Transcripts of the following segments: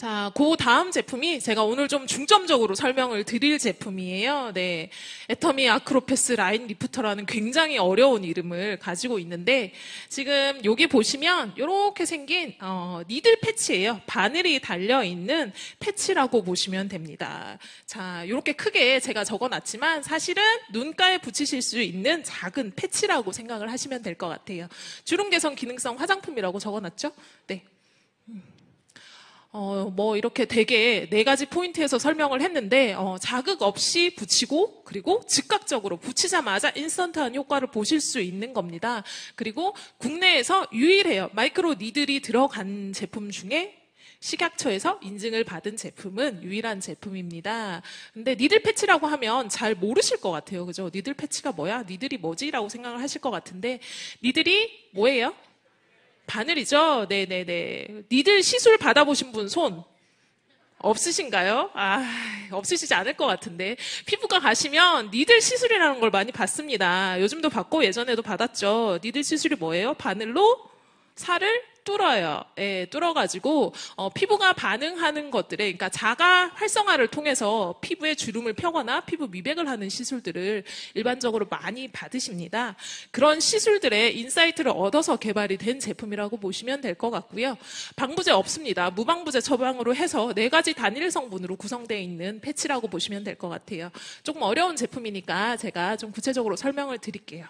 자, 그 다음 제품이 제가 오늘 좀 중점적으로 설명을 드릴 제품이에요. 네. 애터미 아크로페스 라인 리프터라는 굉장히 어려운 이름을 가지고 있는데, 지금 여기 보시면 이렇게 생긴, 어, 니들 패치예요. 바늘이 달려 있는 패치라고 보시면 됩니다. 자, 이렇게 크게 제가 적어 놨지만 사실은 눈가에 붙이실 수 있는 작은 패치라고 생각을 하시면 될 것 같아요. 주름 개선 기능성 화장품이라고 적어 놨죠? 네. 어, 뭐 이렇게 되게 네 가지 포인트에서 설명을 했는데 어, 자극 없이 붙이고 그리고 즉각적으로 붙이자마자 인스턴트한 효과를 보실 수 있는 겁니다. 그리고 국내에서 유일해요. 마이크로 니들이 들어간 제품 중에 식약처에서 인증을 받은 제품은 유일한 제품입니다. 근데 니들 패치라고 하면 잘 모르실 것 같아요. 그죠? 니들 패치가 뭐야? 니들이 뭐지? 라고 생각을 하실 것 같은데 니들이 뭐예요? 바늘이죠? 네네네. 니들 시술 받아보신 분 손? 없으신가요? 아, 없으시지 않을 것 같은데. 피부과 가시면 니들 시술이라는 걸 많이 받습니다. 요즘도 받고 예전에도 받았죠. 니들 시술이 뭐예요? 바늘로 살을 뚫어요. 예, 뚫어가지고 어, 피부가 반응하는 것들에, 그러니까 자가 활성화를 통해서 피부에 주름을 펴거나 피부 미백을 하는 시술들을 일반적으로 많이 받으십니다. 그런 시술들의 인사이트를 얻어서 개발이 된 제품이라고 보시면 될 것 같고요. 방부제 없습니다. 무방부제 처방으로 해서 네 가지 단일 성분으로 구성되어 있는 패치라고 보시면 될 것 같아요. 조금 어려운 제품이니까 제가 좀 구체적으로 설명을 드릴게요.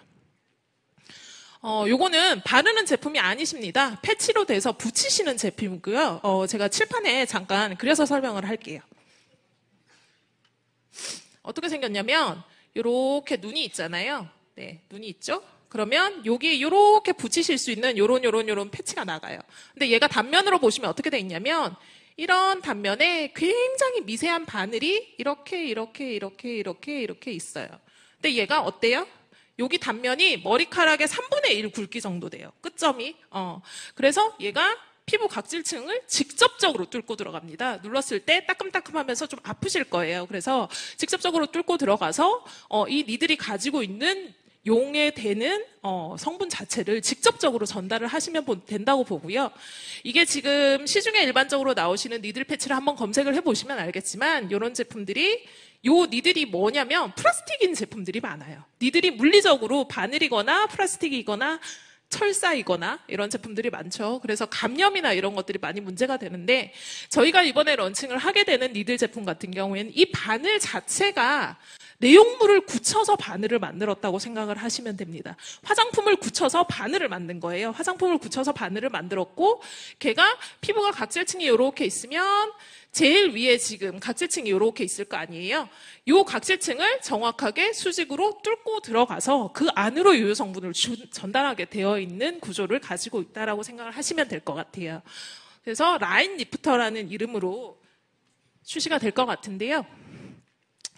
어, 요거는 바르는 제품이 아니십니다. 패치로 돼서 붙이시는 제품이고요. 어, 제가 칠판에 잠깐 그려서 설명을 할게요. 어떻게 생겼냐면 요렇게 눈이 있잖아요. 네, 눈이 있죠? 그러면 여기 요렇게 붙이실 수 있는 요런 요런 요런 패치가 나가요. 근데 얘가 단면으로 보시면 어떻게 돼 있냐면 이런 단면에 굉장히 미세한 바늘이 이렇게 이렇게 이렇게 이렇게 이렇게 있어요. 근데 얘가 어때요? 여기 단면이 머리카락의 3분의 1 굵기 정도 돼요. 끝점이. 어. 그래서 얘가 피부 각질층을 직접적으로 뚫고 들어갑니다. 눌렀을 때 따끔따끔하면서 좀 아프실 거예요. 그래서 직접적으로 뚫고 들어가서 어, 이 니들이 가지고 있는 용에 되는 어, 성분 자체를 직접적으로 전달을 하시면 된다고 보고요. 이게 지금 시중에 일반적으로 나오시는 니들 패치를 한번 검색을 해보시면 알겠지만 이런 제품들이 요 니들이 뭐냐면 플라스틱인 제품들이 많아요. 니들이 물리적으로 바늘이거나 플라스틱이거나 철사이거나 이런 제품들이 많죠. 그래서 감염이나 이런 것들이 많이 문제가 되는데 저희가 이번에 런칭을 하게 되는 니들 제품 같은 경우에는 이 바늘 자체가 내용물을 굳혀서 바늘을 만들었다고 생각을 하시면 됩니다. 화장품을 굳혀서 바늘을 만든 거예요. 화장품을 굳혀서 바늘을 만들었고 걔가 피부가 각질층이 이렇게 있으면 제일 위에 지금 각질층이 이렇게 있을 거 아니에요. 이 각질층을 정확하게 수직으로 뚫고 들어가서 그 안으로 유효 성분을 전달하게 되어 있는 구조를 가지고 있다라고 생각을 하시면 될 것 같아요. 그래서 라인 리프터라는 이름으로 출시가 될 것 같은데요.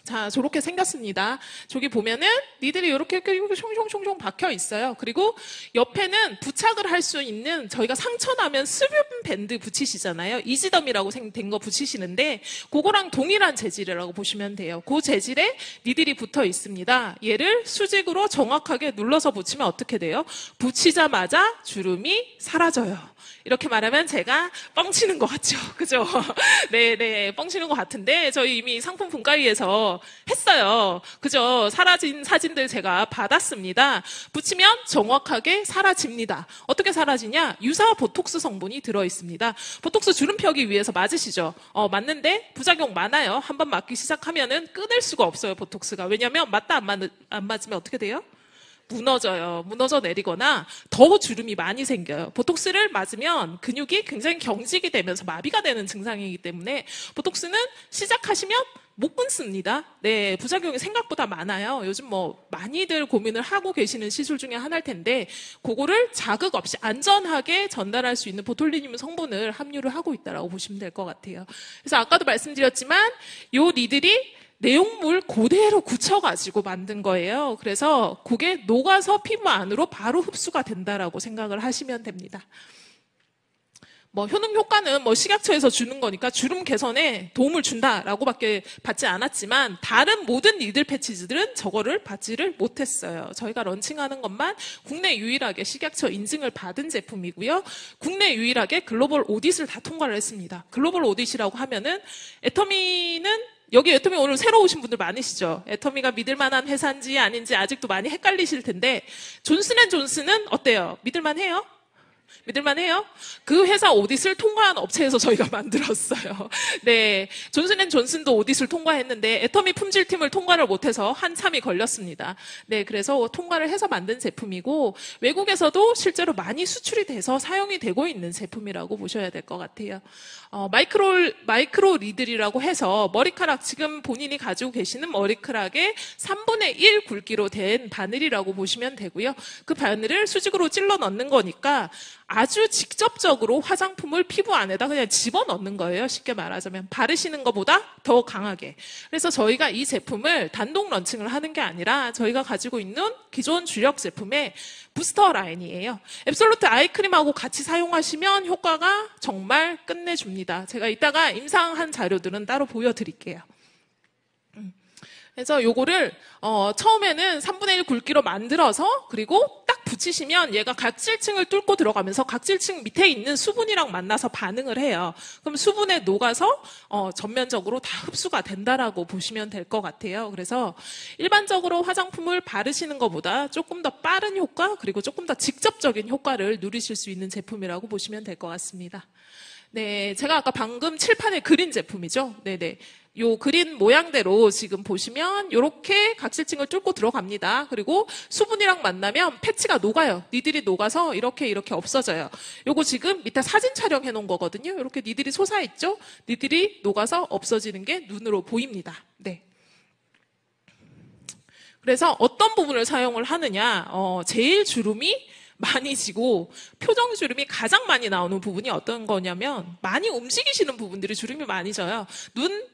자, 저렇게 생겼습니다. 저기 보면은 니들이 이렇게 이렇게 숑숑숑숑 박혀 있어요. 그리고 옆에는 부착을 할 수 있는 저희가 상처 나면 수분 밴드 붙이시잖아요. 이지덤이라고 된 거 붙이시는데 그거랑 동일한 재질이라고 보시면 돼요. 그 재질에 니들이 붙어 있습니다. 얘를 수직으로 정확하게 눌러서 붙이면 어떻게 돼요? 붙이자마자 주름이 사라져요. 이렇게 말하면 제가 뻥치는 것 같죠. 그죠? 네, 네, 뻥치는 것 같은데 저희 이미 상품 분가위에서 했어요. 그죠? 사라진 사진들 제가 받았습니다. 붙이면 정확하게 사라집니다. 어떻게 사라지냐? 유사 보톡스 성분이 들어 있습니다. 보톡스 주름 펴기 위해서 맞으시죠? 어, 맞는데 부작용 많아요. 한 번 맞기 시작하면은 끊을 수가 없어요, 보톡스가. 왜냐면 맞다 안, 맞, 안 맞으면 어떻게 돼요? 무너져요. 무너져 내리거나 더 주름이 많이 생겨요. 보톡스를 맞으면 근육이 굉장히 경직이 되면서 마비가 되는 증상이기 때문에 보톡스는 시작하시면 못 끊습니다. 네, 부작용이 생각보다 많아요. 요즘 뭐 많이들 고민을 하고 계시는 시술 중에 하나일 텐데 그거를 자극 없이 안전하게 전달할 수 있는 보톨리늄 성분을 함유를 하고 있다라고 보시면 될 것 같아요. 그래서 아까도 말씀드렸지만 요 니들이 내용물 그대로 굳혀가지고 만든 거예요. 그래서 그게 녹아서 피부 안으로 바로 흡수가 된다라고 생각을 하시면 됩니다. 뭐 효능 효과는 뭐 식약처에서 주는 거니까 주름 개선에 도움을 준다라고밖에 받지 않았지만 다른 모든 니들 패치들은 저거를 받지를 못했어요. 저희가 런칭하는 것만 국내 유일하게 식약처 인증을 받은 제품이고요. 국내 유일하게 글로벌 오디트를 다 통과를 했습니다. 글로벌 오디트라고 하면은 애터미는 여기 애터미 오늘 새로 오신 분들 많으시죠? 애터미가 믿을 만한 회사인지 아닌지 아직도 많이 헷갈리실 텐데 존슨 앤 존슨은 어때요? 믿을 만해요? 믿을만해요? 그 회사 오디트를 통과한 업체에서 저희가 만들었어요. 네, 존슨앤존슨도 오디트를 통과했는데 애터미 품질팀을 통과를 못해서 한참이 걸렸습니다. 네, 그래서 통과를 해서 만든 제품이고 외국에서도 실제로 많이 수출이 돼서 사용이 되고 있는 제품이라고 보셔야 될 것 같아요. 어, 마이크로 마이크로 리들이라고 해서 머리카락 지금 본인이 가지고 계시는 머리카락의 3분의 1 굵기로 된 바늘이라고 보시면 되고요. 그 바늘을 수직으로 찔러 넣는 거니까 아주 직접적으로 화장품을 피부 안에다 그냥 집어 넣는 거예요. 쉽게 말하자면 바르시는 것보다 더 강하게. 그래서 저희가 이 제품을 단독 런칭을 하는 게 아니라 저희가 가지고 있는 기존 주력 제품의 부스터 라인이에요. 앱솔루트 아이크림하고 같이 사용하시면 효과가 정말 끝내줍니다. 제가 이따가 임상한 자료들은 따로 보여드릴게요. 그래서 요거를 어, 처음에는 3분의 1 굵기로 만들어서 그리고 딱 붙이시면 얘가 각질층을 뚫고 들어가면서 각질층 밑에 있는 수분이랑 만나서 반응을 해요. 그럼 수분에 녹아서 어, 전면적으로 다 흡수가 된다라고 보시면 될 것 같아요. 그래서 일반적으로 화장품을 바르시는 것보다 조금 더 빠른 효과 그리고 조금 더 직접적인 효과를 누리실 수 있는 제품이라고 보시면 될 것 같습니다. 네, 제가 아까 방금 칠판에 그린 제품이죠. 네네. 요 그린 모양대로 지금 보시면 이렇게 각질층을 뚫고 들어갑니다. 그리고 수분이랑 만나면 패치가 녹아요. 니들이 녹아서 이렇게 이렇게 없어져요. 요거 지금 밑에 사진 촬영해 놓은 거거든요. 이렇게 니들이 솟아있죠? 니들이 녹아서 없어지는 게 눈으로 보입니다. 네. 그래서 어떤 부분을 사용을 하느냐, 어, 제일 주름이 많이 지고 표정 주름이 가장 많이 나오는 부분이 어떤 거냐면 많이 움직이시는 부분들이 주름이 많이 져요. 눈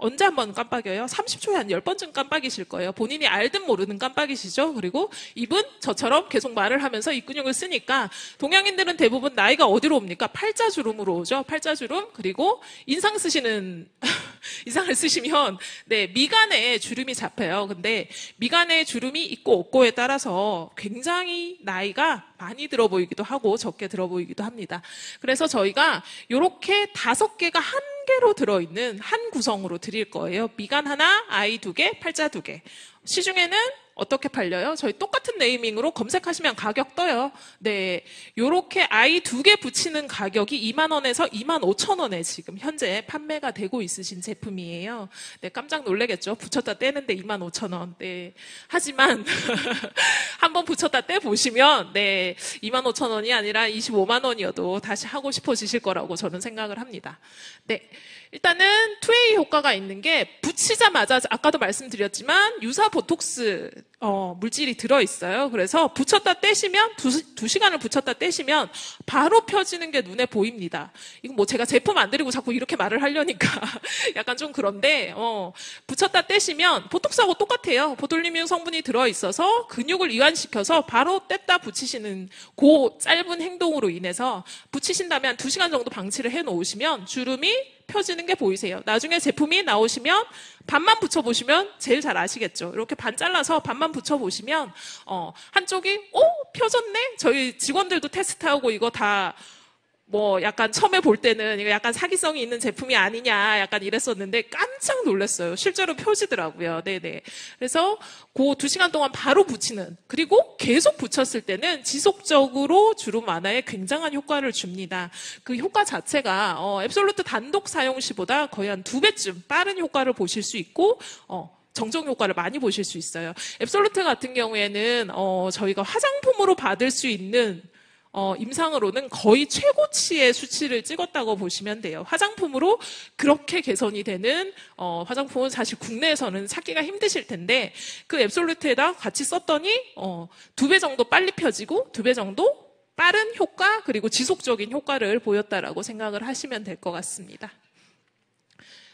언제 한번 깜빡여요? 30초에 한 10번쯤 깜빡이실 거예요. 본인이 알든 모르든 깜빡이시죠? 그리고 입은 저처럼 계속 말을 하면서 이 근육을 쓰니까 동양인들은 대부분 나이가 어디로 옵니까? 팔자주름으로 오죠. 팔자주름. 그리고 인상 쓰시는 인상을 쓰시면 네, 미간에 주름이 잡혀요. 근데 미간에 주름이 있고 없고에 따라서 굉장히 나이가 많이 들어 보이기도 하고 적게 들어 보이기도 합니다. 그래서 저희가 이렇게 다섯 개가 한 개로 들어있는 한 구성으로 드릴 거예요. 미간 하나, 아이 두 개, 팔자 두 개. 시중에는 어떻게 팔려요? 저희 똑같은 네이밍으로 검색하시면 가격 떠요. 네. 요렇게 아이 두 개 붙이는 가격이 2만 원에서 2만 5천 원에 지금 현재 판매가 되고 있으신 제품이에요. 네, 깜짝 놀래겠죠? 붙였다 떼는데 2만 5천 원. 네. 하지만 한번 붙였다 떼 보시면 네, 2만 5천 원이 아니라 25만 원이어도 다시 하고 싶어지실 거라고 저는 생각을 합니다. 네. 일단은 투웨이 효과가 있는 게 붙이자마자 아까도 말씀드렸지만 유사 보톡스 어, 물질이 들어있어요. 그래서 붙였다 떼시면 두, 두 시간을 붙였다 떼시면 바로 펴지는 게 눈에 보입니다. 이건 뭐 제가 제품 안 드리고 자꾸 이렇게 말을 하려니까 약간 좀 그런데 어, 붙였다 떼시면 보톡스하고 똑같아요. 보톨리뮴 성분이 들어있어서 근육을 이완시켜서 바로 뗐다 붙이시는 그 짧은 행동으로 인해서 붙이신다면 두 시간 정도 방치를 해 놓으시면 주름이 펴지는 게 보이세요. 나중에 제품이 나오시면 반만 붙여보시면 제일 잘 아시겠죠. 이렇게 반 잘라서 반만 붙여보시면 어, 한쪽이 오 펴졌네. 저희 직원들도 테스트하고 이거 다 뭐 약간 처음에 볼 때는 이거 약간 사기성이 있는 제품이 아니냐 약간 이랬었는데 깜짝 놀랐어요. 실제로 펴지더라고요. 네네. 그래서 그 두 시간 동안 바로 붙이는 그리고 계속 붙였을 때는 지속적으로 주름 완화에 굉장한 효과를 줍니다. 그 효과 자체가 어, 앱솔루트 단독 사용 시보다 거의 한 두 배쯤 빠른 효과를 보실 수 있고 어, 정정 효과를 많이 보실 수 있어요. 앱솔루트 같은 경우에는 어, 저희가 화장품으로 받을 수 있는 어, 임상으로는 거의 최고치의 수치를 찍었다고 보시면 돼요. 화장품으로 그렇게 개선이 되는 어, 화장품은 사실 국내에서는 찾기가 힘드실 텐데 그 앱솔루트에다 같이 썼더니 어, 두 배 정도 빨리 펴지고 두 배 정도 빠른 효과 그리고 지속적인 효과를 보였다라고 생각을 하시면 될 것 같습니다.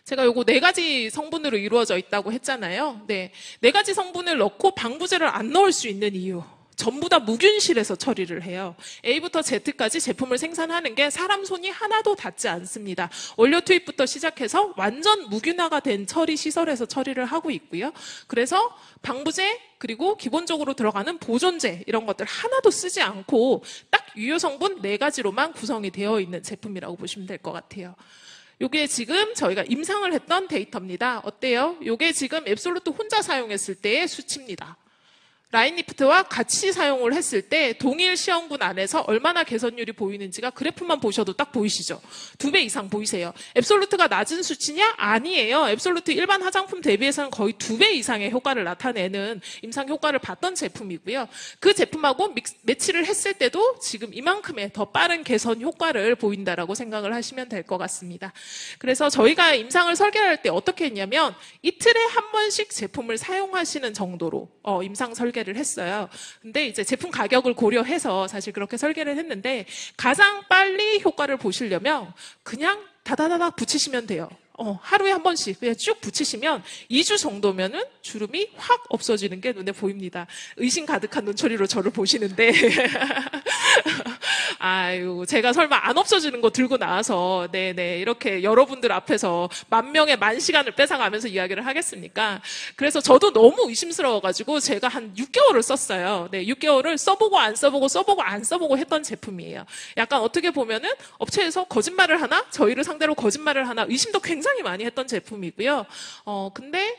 제가 요거 네 가지 성분으로 이루어져 있다고 했잖아요. 네. 네 가지 성분을 넣고 방부제를 안 넣을 수 있는 이유. 전부 다 무균실에서 처리를 해요. A부터 Z까지 제품을 생산하는 게 사람 손이 하나도 닿지 않습니다. 원료 투입부터 시작해서 완전 무균화가 된 처리 시설에서 처리를 하고 있고요. 그래서 방부제 그리고 기본적으로 들어가는 보존제 이런 것들 하나도 쓰지 않고 딱 유효 성분 네 가지로만 구성이 되어 있는 제품이라고 보시면 될 것 같아요. 요게 지금 저희가 임상을 했던 데이터입니다. 어때요? 요게 지금 앱솔루트 혼자 사용했을 때의 수치입니다. 라인리프트와 같이 사용을 했을 때 동일 시험군 안에서 얼마나 개선율이 보이는지가 그래프만 보셔도 딱 보이시죠? 두 배 이상 보이세요. 앱솔루트가 낮은 수치냐? 아니에요. 앱솔루트 일반 화장품 대비해서는 거의 두 배 이상의 효과를 나타내는 임상 효과를 봤던 제품이고요. 그 제품하고 매치를 했을 때도 지금 이만큼의 더 빠른 개선 효과를 보인다라고 생각을 하시면 될 것 같습니다. 그래서 저희가 임상을 설계할 때 어떻게 했냐면 이틀에 한 번씩 제품을 사용하시는 정도로 어, 임상 설계 설계를 했어요. 근데 이제 제품 가격을 고려해서 사실 그렇게 설계를 했는데 가장 빨리 효과를 보시려면 그냥 다다다닥 붙이시면 돼요. 어, 하루에 한 번씩 그냥 쭉 붙이시면 2주 정도면은 주름이 확 없어지는 게 눈에 보입니다. 의심 가득한 눈초리로 저를 보시는데 아유, 제가 설마 안 없어지는 거 들고 나와서, 네네, 이렇게 여러분들 앞에서 만 명의 만 시간을 뺏어가면서 이야기를 하겠습니까? 그래서 저도 너무 의심스러워가지고 제가 한 6개월을 썼어요. 네, 6개월을 써보고 안 써보고 써보고 안 써보고 했던 제품이에요. 약간 어떻게 보면은 업체에서 거짓말을 하나? 저희를 상대로 거짓말을 하나? 의심도 굉장히 많이 했던 제품이고요. 어, 근데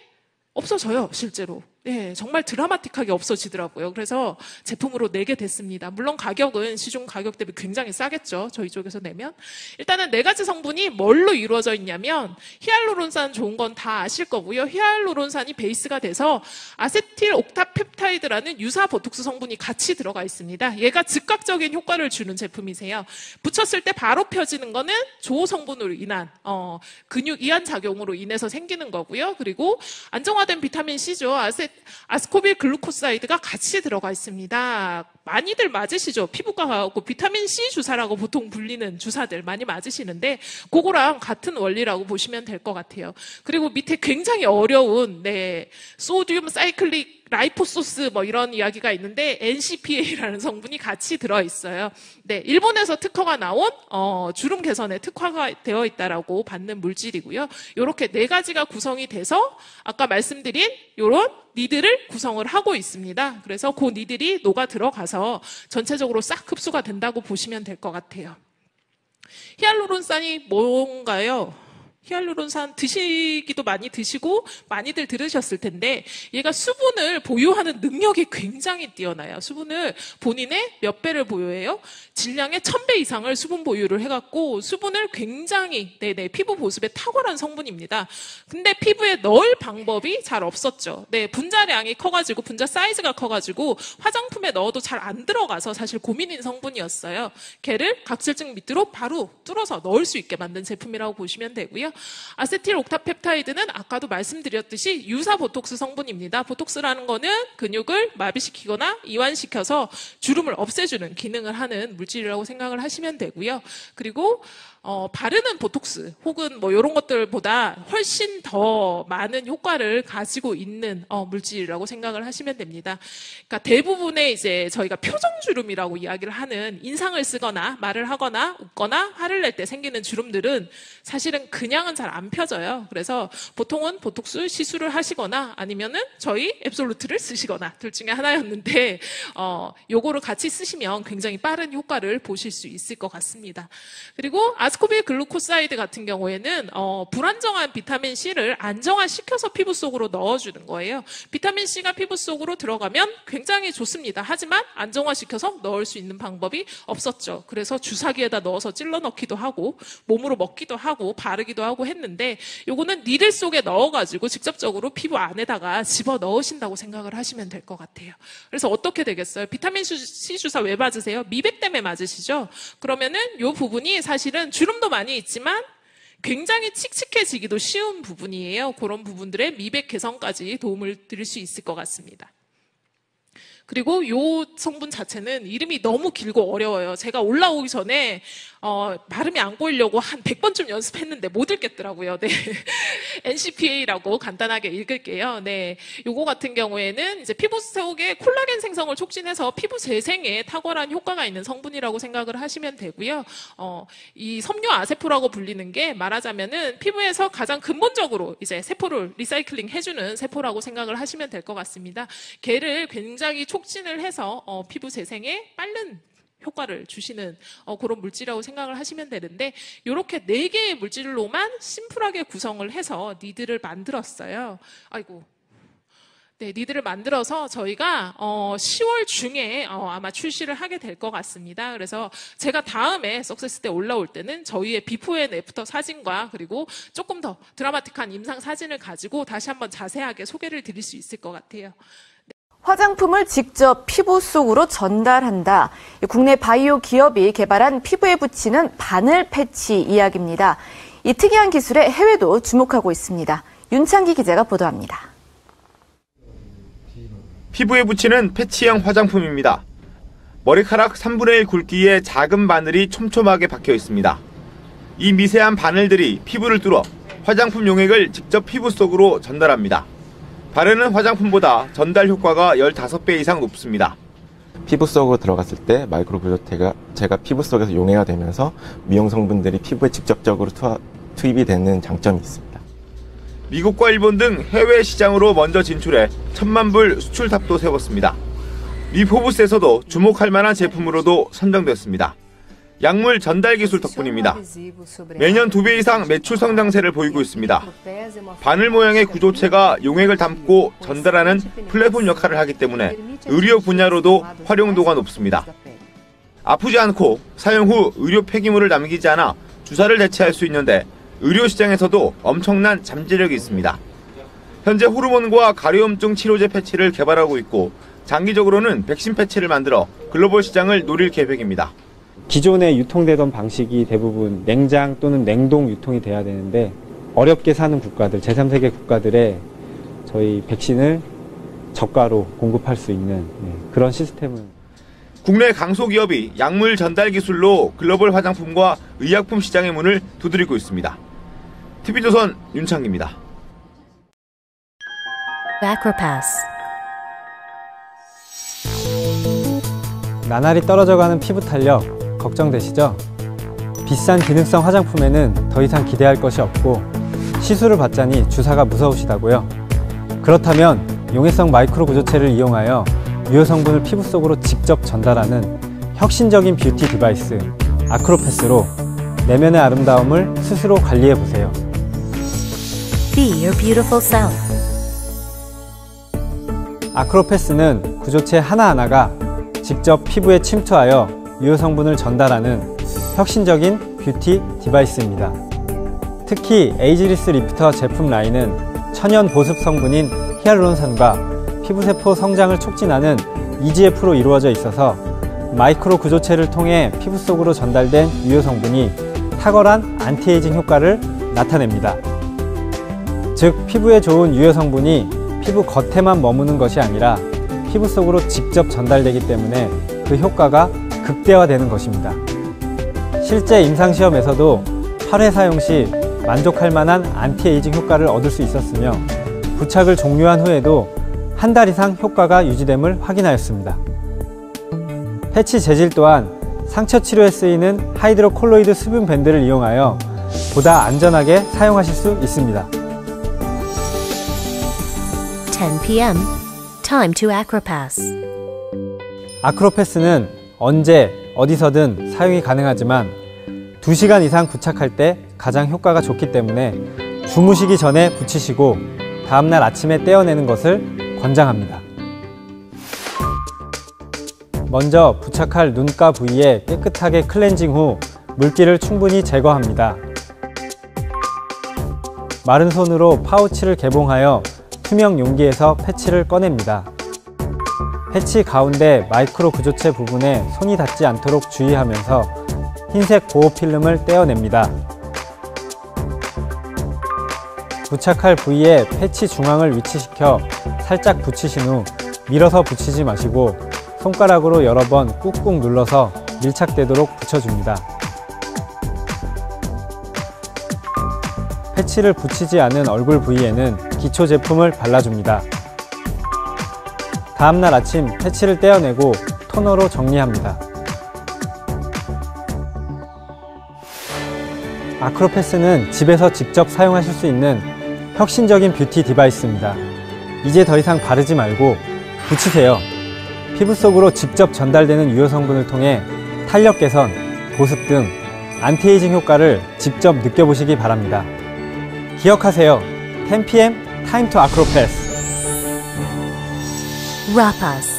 없어져요, 실제로. 예, 정말 드라마틱하게 없어지더라고요. 그래서 제품으로 내게 됐습니다. 물론 가격은 시중 가격 대비 굉장히 싸겠죠. 저희 쪽에서 내면. 일단은 네 가지 성분이 뭘로 이루어져 있냐면 히알루론산 좋은 건 다 아실 거고요. 히알루론산이 베이스가 돼서 아세틸 옥타펩타이드라는 유사 보톡스 성분이 같이 들어가 있습니다. 얘가 즉각적인 효과를 주는 제품이세요. 붙였을 때 바로 펴지는 거는 조 성분으로 인한 어, 근육 이완 작용으로 인해서 생기는 거고요. 그리고 안정화된 비타민 C죠. 아세 아스코빌 글루코사이드가 같이 들어가 있습니다. 많이들 맞으시죠? 피부과 가고 비타민 C 주사라고 보통 불리는 주사들 많이 맞으시는데 그거랑 같은 원리라고 보시면 될 것 같아요. 그리고 밑에 굉장히 어려운 네 소듐 사이클릭 라이포소스 뭐 이런 이야기가 있는데 NCPA라는 성분이 같이 들어 있어요. 네, 일본에서 특허가 나온 어, 주름 개선에 특화가 되어 있다라고 받는 물질이고요. 이렇게 네 가지가 구성이 돼서 아까 말씀드린 이런 니들을 구성을 하고 있습니다. 그래서 그 니들이 녹아 들어가서 전체적으로 싹 흡수가 된다고 보시면 될 것 같아요. 히알루론산이 뭔가요? 히알루론산 드시기도 많이 드시고 많이들 들으셨을 텐데 얘가 수분을 보유하는 능력이 굉장히 뛰어나요. 수분을 본인의 몇 배를 보유해요? 질량의 천 배 이상을 수분 보유를 해갖고 수분을 굉장히 네네 피부 보습에 탁월한 성분입니다. 근데 피부에 넣을 방법이 잘 없었죠. 네 분자량이 커가지고 분자 사이즈가 커가지고 화장품에 넣어도 잘 안 들어가서 사실 고민인 성분이었어요. 걔를 각질증 밑으로 바로 뚫어서 넣을 수 있게 만든 제품이라고 보시면 되고요. 아세틸 옥타펩타이드는 아까도 말씀드렸듯이 유사 보톡스 성분입니다. 보톡스라는 거는 근육을 마비시키거나 이완시켜서 주름을 없애주는 기능을 하는 물질이라고 생각을 하시면 되고요. 그리고 어, 바르는 보톡스 혹은 뭐 이런 것들보다 훨씬 더 많은 효과를 가지고 있는 어, 물질이라고 생각을 하시면 됩니다. 그러니까 대부분의 이제 저희가 표정 주름이라고 이야기를 하는 인상을 쓰거나 말을 하거나 웃거나 화를 낼 때 생기는 주름들은 사실은 그냥은 잘 안 펴져요. 그래서 보통은 보톡스 시술을 하시거나 아니면은 저희 앱솔루트를 쓰시거나 둘 중에 하나였는데 어, 요거를 같이 쓰시면 굉장히 빠른 효과를 보실 수 있을 것 같습니다. 그리고 아스 아스코빌 글루코사이드 같은 경우에는 어, 불안정한 비타민 C를 안정화시켜서 피부 속으로 넣어주는 거예요. 비타민 C가 피부 속으로 들어가면 굉장히 좋습니다. 하지만 안정화시켜서 넣을 수 있는 방법이 없었죠. 그래서 주사기에다 넣어서 찔러 넣기도 하고 몸으로 먹기도 하고 바르기도 하고 했는데 요거는 니들 속에 넣어가지고 직접적으로 피부 안에다가 집어 넣으신다고 생각을 하시면 될 것 같아요. 그래서 어떻게 되겠어요? 비타민 C 주사 왜 맞으세요? 미백 때문에 맞으시죠? 그러면은 요 부분이 사실은 주 주름도 많이 있지만 굉장히 칙칙해지기도 쉬운 부분이에요. 그런 부분들의 미백 개선까지 도움을 드릴 수 있을 것 같습니다. 그리고 요 성분 자체는 이름이 너무 길고 어려워요. 제가 올라오기 전에 어, 발음이 안 꼬이려고 한 100번쯤 연습했는데 못 읽겠더라고요. 네. NCPA라고 간단하게 읽을게요. 네. 요거 같은 경우에는 이제 피부 속의 콜라겐 생성을 촉진해서 피부 재생에 탁월한 효과가 있는 성분이라고 생각을 하시면 되고요. 어, 이 섬유 아세포라고 불리는 게 말하자면은 피부에서 가장 근본적으로 이제 세포를 리사이클링 해주는 세포라고 생각을 하시면 될 것 같습니다. 걔를 굉장히 촉진을 해서 어, 피부 재생에 빠른 효과를 주시는 어, 그런 물질이라고 생각을 하시면 되는데 이렇게 네 개의 물질로만 심플하게 구성을 해서 니드를 만들었어요. 아이고. 네, 니드를 만들어서 저희가 어, 10월 중에 어, 아마 출시를 하게 될 것 같습니다. 그래서 제가 다음에 석세스 때 올라올 때는 저희의 비포 앤 애프터 사진과 그리고 조금 더 드라마틱한 임상 사진을 가지고 다시 한번 자세하게 소개를 드릴 수 있을 것 같아요. 화장품을 직접 피부 속으로 전달한다. 국내 바이오 기업이 개발한 피부에 붙이는 바늘 패치 이야기입니다. 이 특이한 기술에 해외도 주목하고 있습니다. 윤창기 기자가 보도합니다. 피부에 붙이는 패치형 화장품입니다. 머리카락 3분의 1 굵기의 작은 바늘이 촘촘하게 박혀 있습니다. 이 미세한 바늘들이 피부를 뚫어 화장품 용액을 직접 피부 속으로 전달합니다. 바르는 화장품보다 전달 효과가 15배 이상 높습니다. 피부 속으로 들어갔을 때 마이크로 부조테가 제가 피부 속에서 용해가 되면서 미용 성분들이 피부에 직접적으로 투입이 되는 장점이 있습니다. 미국과 일본 등 해외 시장으로 먼저 진출해 천만 불 수출탑도 세웠습니다. 미 포브스에서도 주목할 만한 제품으로도 선정됐습니다. 약물 전달 기술 덕분입니다. 매년 두배 이상 매출 성장세를 보이고 있습니다. 바늘 모양의 구조체가 용액을 담고 전달하는 플랫폼 역할을 하기 때문에 의료 분야로도 활용도가 높습니다. 아프지 않고 사용 후 의료 폐기물을 남기지 않아 주사를 대체할 수 있는데 의료 시장에서도 엄청난 잠재력이 있습니다. 현재 호르몬과 가려움증 치료제 패치를 개발하고 있고 장기적으로는 백신 패치를 만들어 글로벌 시장을 노릴 계획입니다. 기존에 유통되던 방식이 대부분 냉장 또는 냉동 유통이 돼야 되는데 어렵게 사는 국가들, 제3세계 국가들의 저희 백신을 저가로 공급할 수 있는 네, 그런 시스템을 국내 강소기업이 약물 전달 기술로 글로벌 화장품과 의약품 시장의 문을 두드리고 있습니다. TV조선 윤창기입니다. Macropass. 나날이 떨어져가는 피부 탄력 걱정되시죠? 비싼 기능성 화장품에는 더 이상 기대할 것이 없고 시술을 받자니 주사가 무서우시다고요? 그렇다면 용해성 마이크로 구조체를 이용하여 유효 성분을 피부 속으로 직접 전달하는 혁신적인 뷰티 디바이스 아크로패스로 내면의 아름다움을 스스로 관리해 보세요. Be your beautiful self. 아크로패스는 구조체 하나하나가 직접 피부에 침투하여 유효 성분을 전달하는 혁신적인 뷰티 디바이스입니다. 특히 에이지리스 리프터 제품 라인은 천연 보습 성분인 히알루론산과 피부세포 성장을 촉진하는 EGF로 이루어져 있어서 마이크로 구조체를 통해 피부 속으로 전달된 유효 성분이 탁월한 안티에이징 효과를 나타냅니다. 즉, 피부에 좋은 유효 성분이 피부 겉에만 머무는 것이 아니라 피부 속으로 직접 전달되기 때문에 그 효과가 극대화되는 것입니다. 실제 임상시험에서도 8회 사용 시 만족할 만한 안티에이징 효과를 얻을 수 있었으며 부착을 종료한 후에도 한 달 이상 효과가 유지됨을 확인하였습니다. 패치 재질 또한 상처 치료에 쓰이는 하이드로콜로이드 수분 밴드를 이용하여 보다 안전하게 사용하실 수 있습니다. 10 p.m. Time to Acropass. 아크로패스는 언제 어디서든 사용이 가능하지만 2시간 이상 부착할 때 가장 효과가 좋기 때문에 주무시기 전에 붙이시고 다음날 아침에 떼어내는 것을 권장합니다. 먼저 부착할 눈가 부위에 깨끗하게 클렌징 후 물기를 충분히 제거합니다. 마른 손으로 파우치를 개봉하여 투명 용기에서 패치를 꺼냅니다. 패치 가운데 마이크로 구조체 부분에 손이 닿지 않도록 주의하면서 흰색 보호 필름을 떼어냅니다. 부착할 부위에 패치 중앙을 위치시켜 살짝 붙이신 후 밀어서 붙이지 마시고 손가락으로 여러 번 꾹꾹 눌러서 밀착되도록 붙여줍니다. 패치를 붙이지 않은 얼굴 부위에는 기초 제품을 발라줍니다. 다음날 아침 패치를 떼어내고 토너로 정리합니다. 아크로패스는 집에서 직접 사용하실 수 있는 혁신적인 뷰티 디바이스입니다. 이제 더 이상 바르지 말고 붙이세요. 피부 속으로 직접 전달되는 유효 성분을 통해 탄력 개선, 보습 등 안티에이징 효과를 직접 느껴보시기 바랍니다. 기억하세요. 10pm Time to Acropass. Rapas.